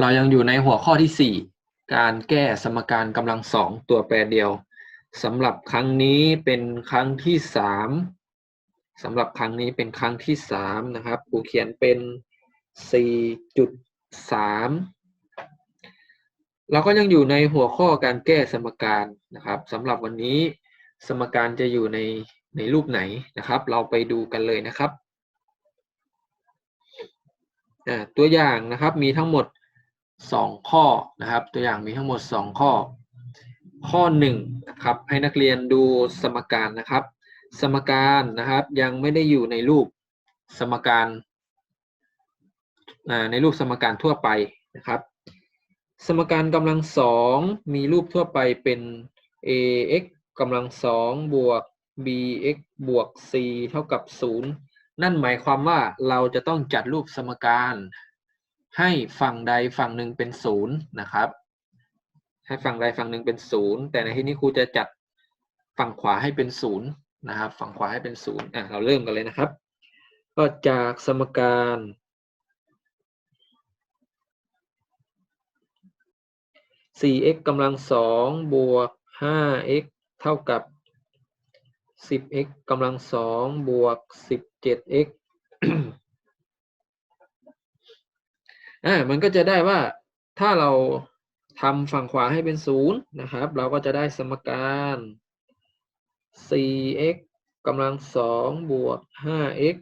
เรายังอยู่ในหัวข้อที่สี่การแก้สมการกำลังสองตัวแปรเดียวสำหรับครั้งนี้เป็นครั้งที่สามสำหรับครั้งนี้เป็นครั้งที่สามนะครับครูเขียนเป็นสี่จุดสามเราก็ยังอยู่ในหัวข้อการแก้สมการนะครับสำหรับวันนี้สมการจะอยู่ในในรูปไหนนะครับ เราไปดูกันเลยนะครับตัวอย่างนะครับมีทั้งหมด 2 ข้อนะครับ ตัวอย่างมีทั้งหมด 2 ข้อ ข้อ1นะครับให้นักเรียนดูสมการนะครับ สมการนะครับยังไม่ได้อยู่ในรูปสมการในรูปสมการทั่วไปนะครับ สมการกำลังสองมีรูปทั่วไปเป็น ax กำลังสองบวก bx บวก c เท่ากับ 0 นั่นหมายความว่าเราจะต้องจัดรูปสมการ ให้ฝั่งใดฝั่งหนึ่งเป็นศูนย์นะครับ ให้ฝั่งใดฝั่งหนึ่งเป็นศูนย์แต่ในที่นี้ครูจะจัดฝั่งขวาให้เป็นศูนย์นะครับ ฝั่งขวาให้เป็นศูนย์อะเราเริ่มกันเลยนะครับ ก็จากสมการ 4x กำลังสองบวก 5x เท่ากับ 10x กำลังสองบวก 17x อ่ามันก็จะได้ว่าถ้าเราทำฝั่งขวาให้เป็นศูนย์นะครับ เราก็จะได้สมการ 4x กำลังสองบวก 5x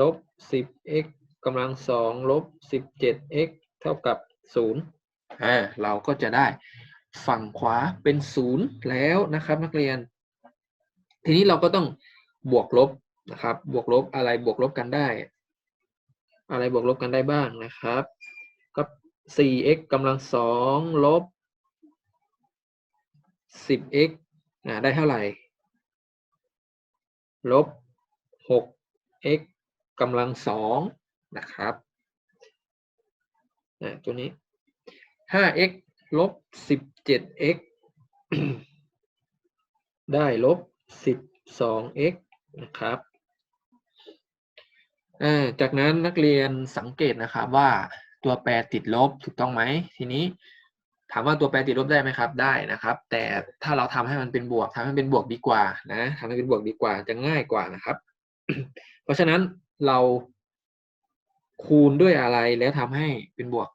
ลบ 10x กำลังสองลบ 17x เท่ากับ0อ่าเราก็จะได้ฝั่งขวาเป็นศูนย์แล้วนะครับ นักเรียน ทีนี้เราก็ต้องบวกลบนะครับ บวกลบอะไรบวกลบกันได้ อะไรบวกลบกันได้บ้างนะครับก็ 4x กำลังสองลบ 10x อ่าได้เท่าไหร่ ลบ 6x กำลังสองนะครับอ่าตัวนี้ 5x ลบ 17x ได้ลบ 12x นะครับ อ่าจากนั้นนักเรียนสังเกตนะครับว่าตัวแปรติดลบถูกต้องไหมทีนี้ ถามว่าตัวแปรติดลบได้ไหมครับได้นะครับ แต่ถ้าเราทำให้มันเป็นบวกทำให้เป็นบวกดีกว่านะทำให้เป็นบวกดีกว่าจะง่ายกว่านะครับ เพราะฉะนั้นเราคูณด้วยอะไรแล้วทำให้เป็นบวก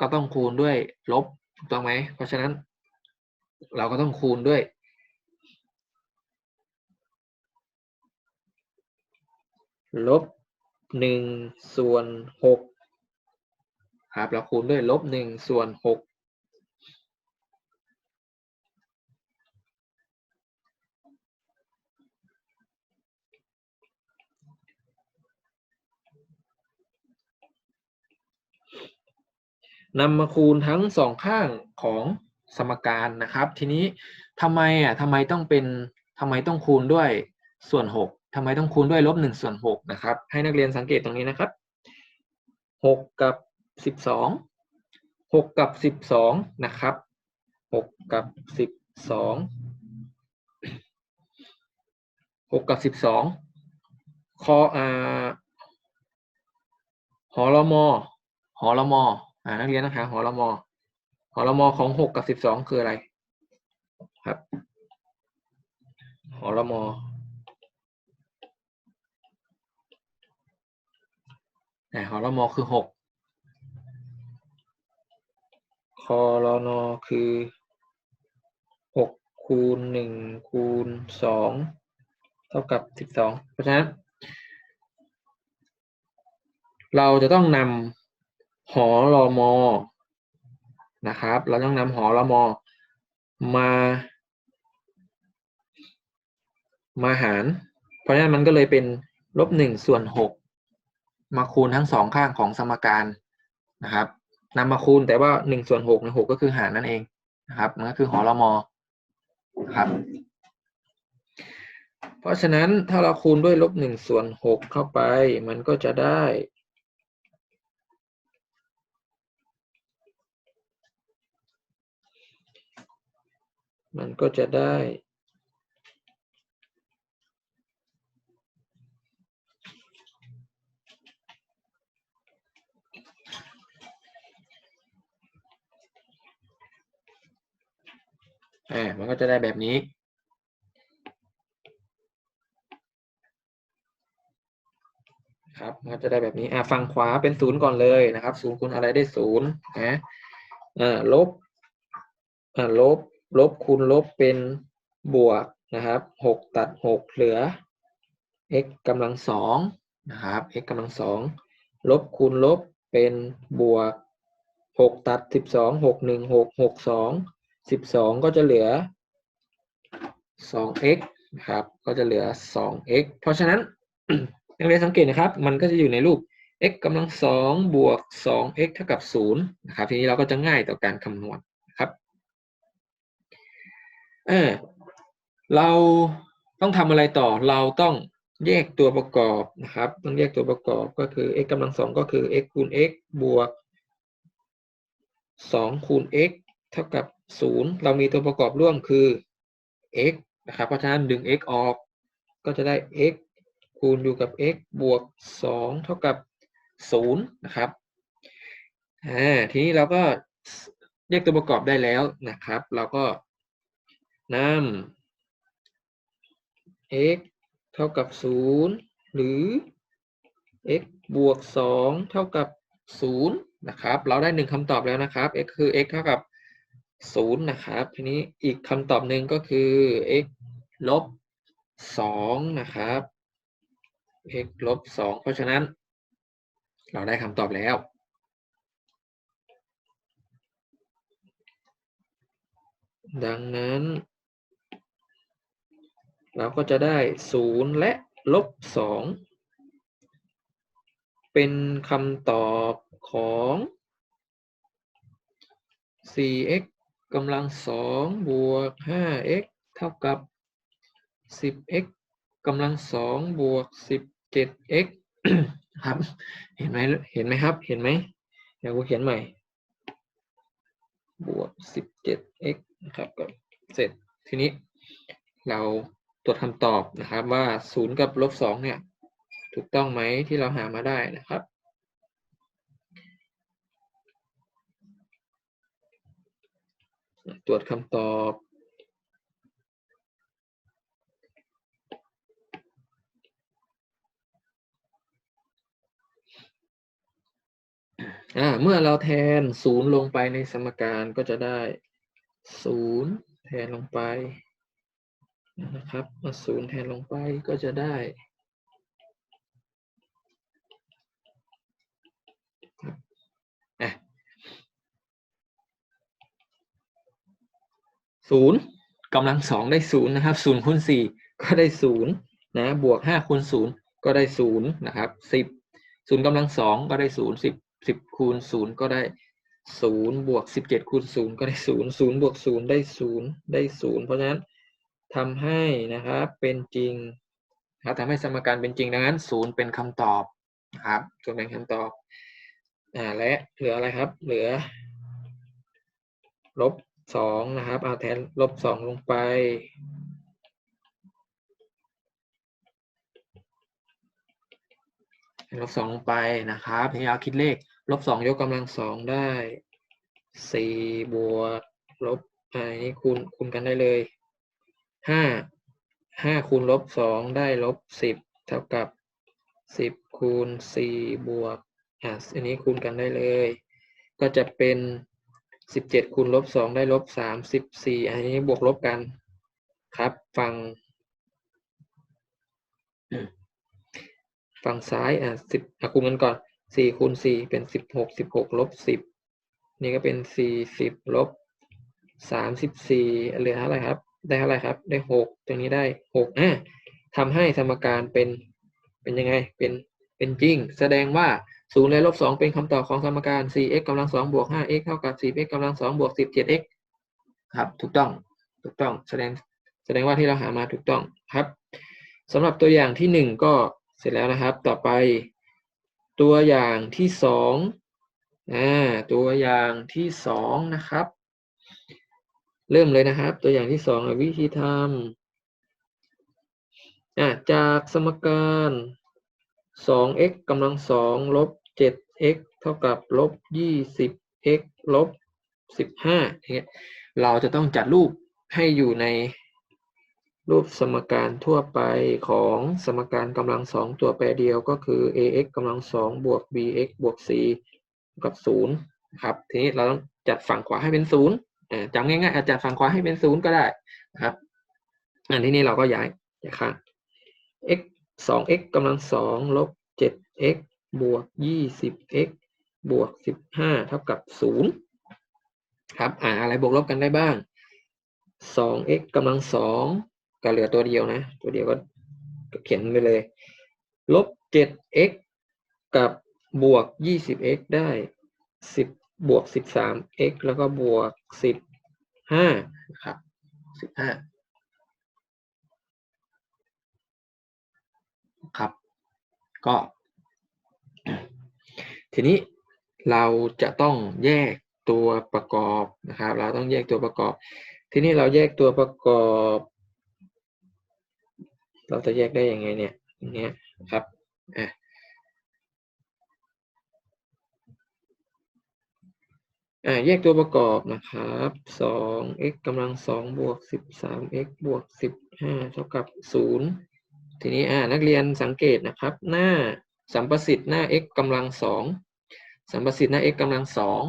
ก็ต้องคูณด้วยลบถูกต้องไหมเพราะฉะนั้น เราก็ต้องคูณด้วย ลบหนึ่งส่วนหกครับเราคูณด้วยลบหนึ่งส่วนหกนำมาคูณทั้งสองข้างของสมการนะครับ ทีนี้ทำไมอะทำไมต้องเป็นทำไมต้องคูณด้วยส่วนหก ทำไมต้องคูณด้วยลบหนึ่งส่วนหกนะครับ ให้นักเรียนสังเกตตรงนี้นะครับหกกับสิบสองหกกับสิบสองนะครับหกกับสิบสองหกกับสิบสองคออ่าหอรมอหอรมออ่านักเรียนนะคะหอรมอหอรมอของหกกับสิบสองคืออะไรครับหอรมอ แต่หอรมอคือหกคอรนอคือหกคูณหนึ่งคูณสองเท่ากับสิบสองเพราะฉะนั้นเราจะต้องนำหอรมอนะครับ เราต้องนำหอรมอมา มาหาร เพราะฉะนั้นมันก็เลยเป็นลบหนึ่งส่วนหก มาคูณทั้งสองข้างของสมการนะครับนำมาคูณแต่ว่าหนึ่งส่วนหกในหกก็คือหารนั่นเองนะครับมันก็คือหอรมอครับ เพราะฉะนั้นถ้าเราคูณด้วยลบหนึ่งส่วนหกเข้าไป มันก็จะได้มันก็จะได้ อ่ามันก็จะได้แบบนี้ ครับมันก็จะได้แบบนี้อ่าฝั่งขวาเป็นศูนย์ก่อนเลยนะครับศูนย์คูณอะไรได้ศูนย์นะอ่าลบอ่าลบลบคูณลบเป็นบวกนะครับหกตัดหกเหลือ x กำลังสองนะครับ x กำลังสองลบคูณลบเป็นบวกหกตัดสิบสองหกหนึ่งหกหกสอง สิบสองก็จะเหลือสอง x นะครับ ก็จะเหลือสอง x เพราะฉะนั้นนักเรียนสังเกตนะครับ มันก็จะอยู่ในรูป x กำลังสองบวกสอง x เท่ากับศูนย์นะครับ ทีนี้เราก็จะง่ายต่อการคำนวณนะครับ เออเราต้องทำอะไรต่อ เราต้องแยกตัวประกอบนะครับ ต้องแยกตัวประกอบก็คือ x กำลังสองก็คือ x คูณ x บวกสองคูณ x เท่ากับ ศูนย์เรามีตัวประกอบร่วมคือ x นะครับ เพราะฉะนั้นดึง x ออก ก็จะได้ x คูณอยู่กับ x บวกสองเท่ากับศูนะครับ อ่า ทีนี้เราก็แยกตัวประกอบได้แล้วนะครับ เราก็นำ x เท่ากับศูนย์หรือ x บวกสองเท่ากับศูนย์นะครับ เราได้หนึ่งคำตอบแล้วนะครับ x คือ x เท่ากับ ศูนย์นะครับ ทีนี้อีกคำตอบหนึ่งก็คือ x ลบสองนะครับ x ลบสองเพราะฉะนั้น เราได้คำตอบแล้ว ดังนั้น เราก็จะได้ศูนย์และลบสองเป็นคำตอบของ 4x กำลังสองบวก 5x เท่ากับ 10x กำลังสองบวก 17x ครับ เห็นไหมเห็นไหมครับ เห็นไหมเดี๋ยวกูเขียนใหม่ บวก 17x นะครับก็เสร็จทีนี้เราตรวจคำตอบนะครับว่า0กับลบ2เนี่ย ถูกต้องไหมที่เราหามาได้นะครับ ตรวจคำตอบ เมื่อเราแทนศูนย์ลงไปในสมการก็จะได้ศูนย์แทนลงไปนะครับมาศูนย์แทนลงไปก็จะได้ ศูนย์กำลังสองได้ศูนย์นะครับศูนย์คูณสี่ก็ได้ศูนย์นะบวกห้าคูณศูนย์ก็ได้ศูนย์นะครับสิบศูนย์กำลังสองก็ได้ศูนย์สิบสิบคูณศูนย์ก็ได้ศูนย์บวกสิบเจ็ดคูณศูนย์ก็ได้ศูนย์ศูนย์บวกศูนย์ได้ศูนย์ได้ศูนย์เพราะฉะนั้นทำให้นะครับเป็นจริงครับทำให้สมการเป็นจริงดังนั้นศูนย์เป็นคำตอบครับศูนย์เป็นคำตอบอ่าและเหลืออะไรครับ เหลือ ลบ สองนะครับเอาแทนลบสองลงไป ลบสองลงไปนะครับทีนี้เราคิดเลข ลบสองยกกำลังสองได้สี่บวกลบอ่านี้คูณคูณกันได้เลยห้าห้าคูณลบสองได้ลบสิบเท่ากับสิบคูณสี่บวกอ่าอันนี้คูณกันได้เลย ก็จะเป็น สิบเจ็ดคูณลบสองได้ลบสามสิบสี่อันนี้บวกลบกันครับ ฝั่งฝั่งซ้ายอะสิบอะคูณกันก่อนสี่คูณสี่เป็นสิบหกสิบหกลบสิบนี่ก็เป็นสี่สิบลบสามสิบสี่เหลือเท่าไหร่ครับ ได้เท่าไหร่ครับ ได้หกตรงนี้ได้หกอะทำให้สมการเป็นเป็นยังไงเป็นเป็นจริง แสดงว่า ศูนย์และลบสองเป็นคำตอบของสมการ 4x กำลังสองบวก 5x เท่ากับ 10x กำลังสองบวก 17x ครับ ถูกต้อง ถูกต้อง แสดง แสดงว่าที่เราหามาถูกต้องครับสำหรับตัวอย่างที่หนึ่งก็เสร็จแล้วนะครับ ต่อไป ตัวอย่างที่สองอ่า ตัวอย่างที่สองนะครับ เริ่มเลยนะครับ ตัวอย่างที่สองวิธีทำอ่าจากสมการ 2x กำลังสอ 7x เท่ากับลบ 20x ลบ15อย่างเงี้ยเราจะต้องจัดรูปให้อยู่ในรูปสมการทั่วไปของสมการกำลังสองตัวแปรเดียวก็คือ ax กำลังสองบวก bx บวก c กับศูนย์ครับทีนี้เราต้องจัดฝั่งขวาให้เป็นศูนย์จำง่ายๆอาจจัดฝั่งขวาให้เป็นศูนย์ก็ได้นะครับอันที่นี้เราก็ย้ายย้ายข้าง x สอง x กำลังสองลบเจ็ด x บวกยี่สิบ x บวกสิบห้าเท่ากับศูนย์ครับ อ่า อะไรบวกลบกันได้บ้างสอง x กำลังสองก็เหลือตัวเดียวนะ ตัวเดียวก็กเขียนไปเลย ลบเจ็ด x กับบวกยี่สิบ x ได้สิบวกสิบสาม x แล้วก็บวกสิบห้านะครับสิบห้าครับ ก็ ทีนี้เราจะต้องแยกตัวประกอบนะครับ เราต้องแยกตัวประกอบ ทีนี้เราแยกตัวประกอบ เราจะแยกได้ยังไงเนี่ยอย่างเงี้ยครับอะอ่าแยกตัวประกอบนะครับสอง x กำลังสองบวกสิบสาม x บวกสิบห้าเท่ากับศูนย์ทีนี้อ่านักเรียนสังเกตนะครับ หน้าสัมประสิทธิ์หน้า x กำลังสอง สัมประสิทธิ์หน้า x กำลังสอง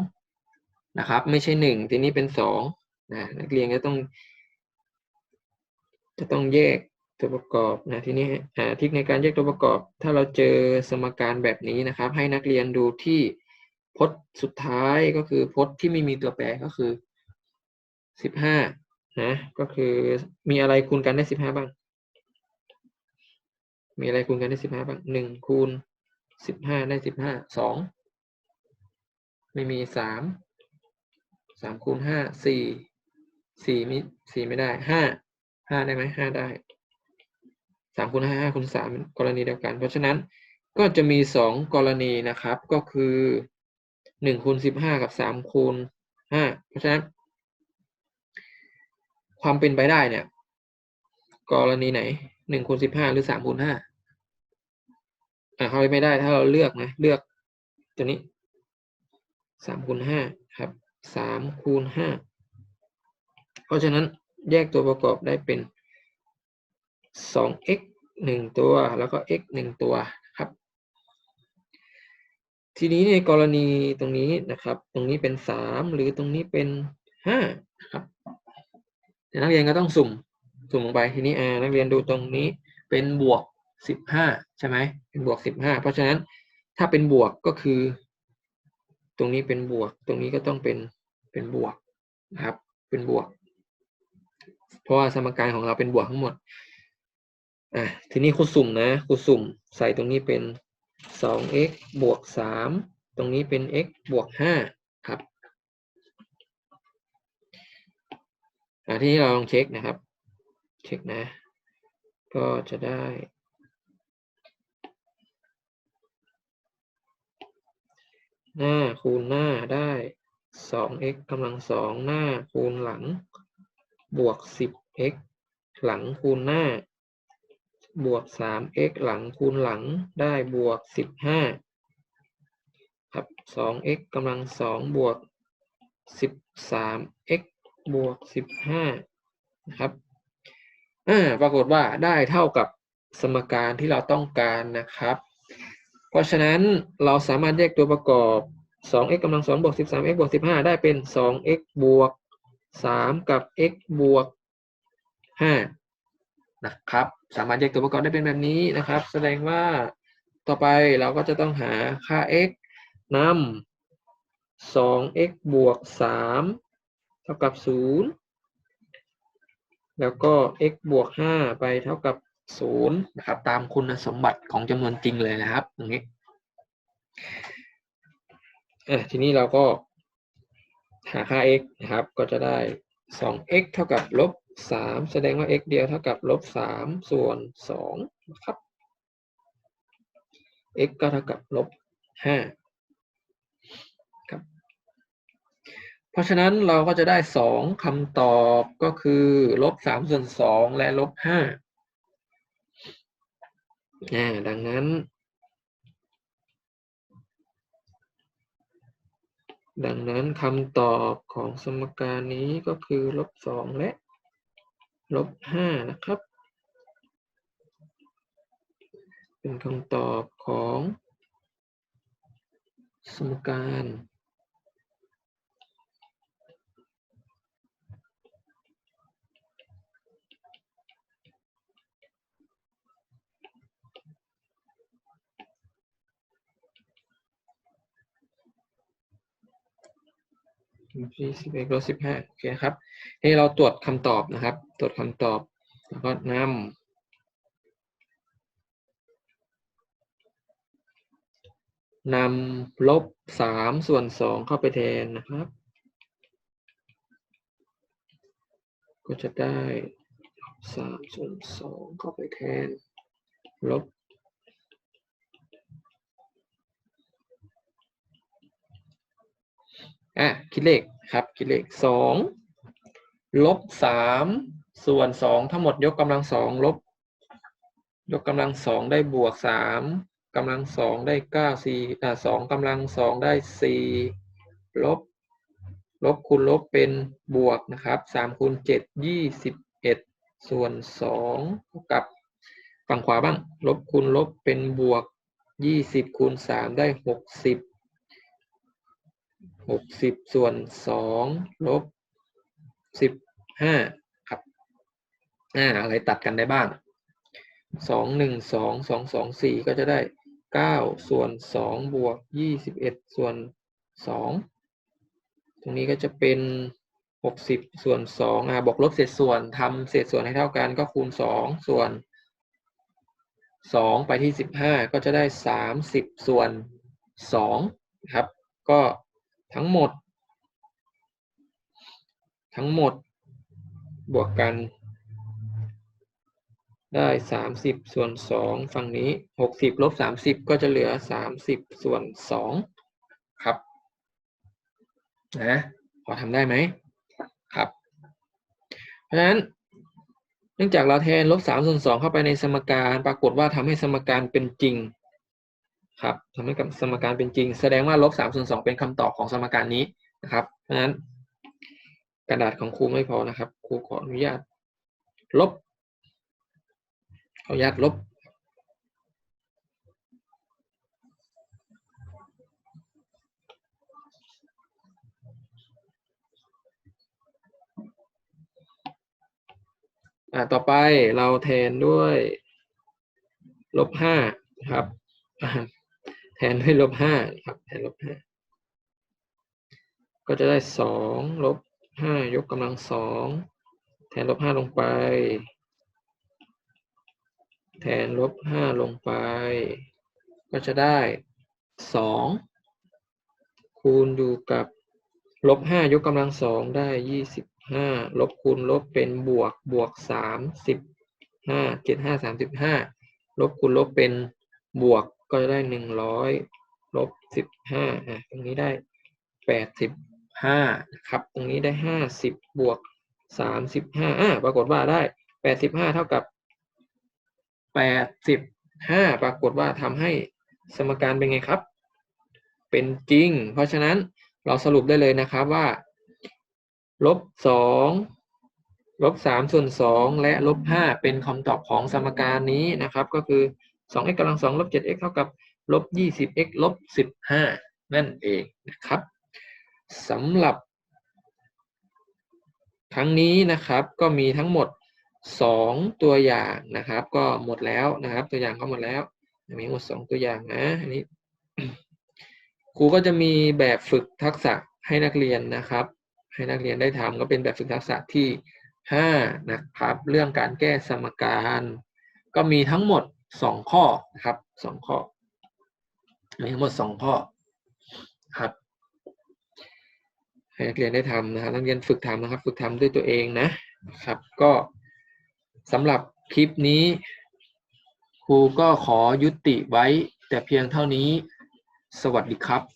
นะครับ ไม่ใช่หนึ่งทีนี้เป็นสองนะนักเรียนก็ต้อง จะต้องแยกตัวประกอบนะทีนี้อ่าทิกในการแยกตัวประกอบ ถ้าเราเจอสมการแบบนี้นะครับ ให้นักเรียนดูที่พจน์สุดท้ายก็คือพจน์ที่ไม่มีตัวแปรก็คือสิบห้านะก็คือมีอะไรคูณกันได้สิบห้าบ้าง มีอะไรคูณกันได้สิบห้าบ้างหนึ่งคูณสิบห้าได้สิบห้าสอง ไม่มีสามสามคูณห้าสี่สี่มิสี่ไม่ได้ห้าห้าได้ไหมห้าได้สามคูณห้าห้าคูณสามกรณีเดียวกัน เพราะฉะนั้นก็จะมีสองกรณีนะครับ ก็คือหนึ่งคูณสิบห้ากับสามคูณห้าเพราะฉะนั้น ความเป็นไปได้เนี่ย กรณีไหนหนึ่งคูณสิบห้าหรือสามคูณห้าอ่าเขาไม่ได้ถ้าเราเลือกนะ เลือกตัวนี้ สามคูณห้าครับสามคูณห้าเพราะฉะนั้นแยกตัวประกอบได้เป็นสอง x หนึ่งตัวแล้วก็ x หนึ่งตัวครับ ทีนี้ในกรณีตรงนี้นะครับ ตรงนี้เป็นสามหรือตรงนี้เป็นห้าครับนักเรียนก็ต้องสุ่มสุ่มลงไปทีนี้อ่านักเรียนดูตรงนี้เป็นบวกสิบห้าใช่ไหมเป็นบวกสิบห้าเพราะฉะนั้นถ้าเป็นบวกก็คือ ตรงนี้เป็นบวก ตรงนี้ก็ต้องเป็นเป็นบวกนะครับ เป็นบวก เพราะว่าสมการของเราเป็นบวกทั้งหมดอะทีนี้ครูสุ่มนะครูสุ่ม ใส่ตรงนี้เป็นสอง x บวกสามตรงนี้เป็น x บวกห้าครับอะทีนี้เราลองเช็คนะครับ เช็คนะ ก็จะได้ หน้าคูณหน้าได้สอง x กำลังสองหน้าคูณหลัง บวกสิบ x หลังคูณหน้า บวกสาม x หลังคูณหลังได้บวกสิบห้าครับสอง x กำลังสองบวกสิบสาม x บวกสิบห้านะครับอ่าปรากฏว่าได้เท่ากับสมการที่เราต้องการนะครับ ราะฉะนั้นเราสามารถแยกตัวประกอบ 2x กำลัง2บวก13 x บวก15 ได้เป็น 2x บวก 3 กับ x บวก 5 นะครับ สามารถแยกตัวประกอบได้เป็นแบบนี้นะครับ แสดงว่าต่อไปเราก็จะต้องหาค่า x นำ 2x บวก 3 เท่ากับ 0 แล้วก็ x บวก 5 ไปเท่ากับ 0นย์นะครับตามคุณสมบัติของจำนวนจริงเลยนะครับตรงนี้ทีนี้เราก็หาค่า x นะครับ ก็จะได้ 2x เท่ากับลบ 3 แสดงว่า x เดียวเท่ากับลบ 3 ส่วน 2 นะครับ x ก็เท่ากับลบ 5 ครับ เพราะฉะนั้นเราก็จะได้ 2คำตอบก็คือลบ 3 ส่วน 2 และลบ 5 อ่ดังนั้น ดังนั้นคำตอบของสมการนี้ก็คือลบสองและลบห้านะครับ เป็นคำตอบของสมการ ยี่สิบเอ็กลบสิบห้าโอเคครับให้เราตรวจคำตอบนะครับ ตรวจคำตอบแล้วก็นำนำลบสามส่วนสองเข้าไปแทนนะครับ ก็จะได้สามส่วนสองเข้าไปแทน ลบ อะคิดเลขครับคิดเลขสองลบสามส่วนสองทั้งหมดยกกำลังสองลบ ยกกำลังสองได้บวกสามกำลังสองได้เก้าสี่อ่าสองกำลังสองได้สี่ลบ ลบคูณลบเป็นบวกนะครับสามคูณเจ็ดยี่สิบเอ็ดส่วนสองเท่ากับฝั่งขวาบ้าง ลบคูณลบเป็นบวกยี่สิบคูณสามได้หกสิบ หกสิบส่วนสองลบสิบห้าครับอ่าอะไรตัดกันได้บ้างสองหนึ่งสองสองสองสี่ก็จะได้เก้าส่วนสองบวกยี่สิบเอ็ดส่วนสองตรงนี้ก็จะเป็นหกสิบส่วนสองอ่าบวกลบเศษส่วนทำเศษส่วนให้เท่ากันก็คูณสองส่วนสองไปที่สิบห้าก็จะได้สามสิบส่วนสองครับ ก็ ทั้งหมด ทั้งหมด บวกกัน ได้สามสิบส่วนสองฝั่งนี้หกสิบลบสามสิบก็จะเหลือสามสิบส่วนสองครับ นะพอทำได้ไหมครับ เพราะฉะนั้นเนื่องจากเราแทนลบสามส่วนสองเข้าไปในสมการ ปรากฏว่าทำให้สมการเป็นจริง ครับทำให้กับสมการเป็นจริง แสดงว่าลบสามส่วนสองเป็นคำตอบของสมการนี้นะครับ เพราะฉะนั้นกระดาษของครูไม่พอนะครับ ครูขออนุญาต ลบขออนุญาตลบอ่าต่อไปเราแทนด้วยลบห้าครับอ่า แทนด้วยลบห้าครับแทนลบห้าก็จะได้สองลบห้ายกกำลังสองแทนลบห้าลงไป แทนลบห้าลงไป ก็จะได้สองคูณอยู่กับลบห้ายกกำลังสองได้ยี่สิบห้าลบคูณลบเป็นบวกบวกสามสิบห้าเจ็ดห้าสามสิบห้าลบคูณลบเป็นบวก ก็จะได้หนึ่งร้อยลบสิบห้าอะตรงนี้ได้แปดสิบห้าครับ ตรงนี้ได้ห้าสิบบวกสามสิบห้าอ่าปรากฏว่าได้แปดสิบห้าเท่ากับแปดสิบห้าปรากฏว่าทำให้สมการเป็นไงครับ เป็นจริง เพราะฉะนั้นเราสรุปได้เลยนะครับว่าลบสองลบสามส่วนสองและลบห้าเป็นคำตอบของสมการนี้นะครับ ก็คือ สอง x กำลังสองลบเจ็ด x เท่ากับลบยี่สิบ x ลบสิบห้านั่นเองนะครับสำหรับ ครั้งนี้นะครับก็มีทั้งหมดสองตัวอย่างนะครับ ก็หมดแล้วนะครับ ตัวอย่างก็หมดแล้ว มีหมดสองตัวอย่างนะอันนี้ครูก็จะมีแบบฝึกทักษะให้นักเรียนนะครับ ให้นักเรียนได้ทำก็เป็นแบบฝึกทักษะที่ห้านะครับ เรื่องการแก้สมการ ก็มีทั้งหมด สองข้อนะครับสองข้อมีทั้งหมดสองข้อครับให้นักเรียนได้ทำนะครับนักเรียนฝึกทำนะครับ ฝึกทำด้วยตัวเองนะครับ ก็สำหรับคลิปนี้ ครูก็ขอยุติไว้แต่เพียงเท่านี้ สวัสดีครับ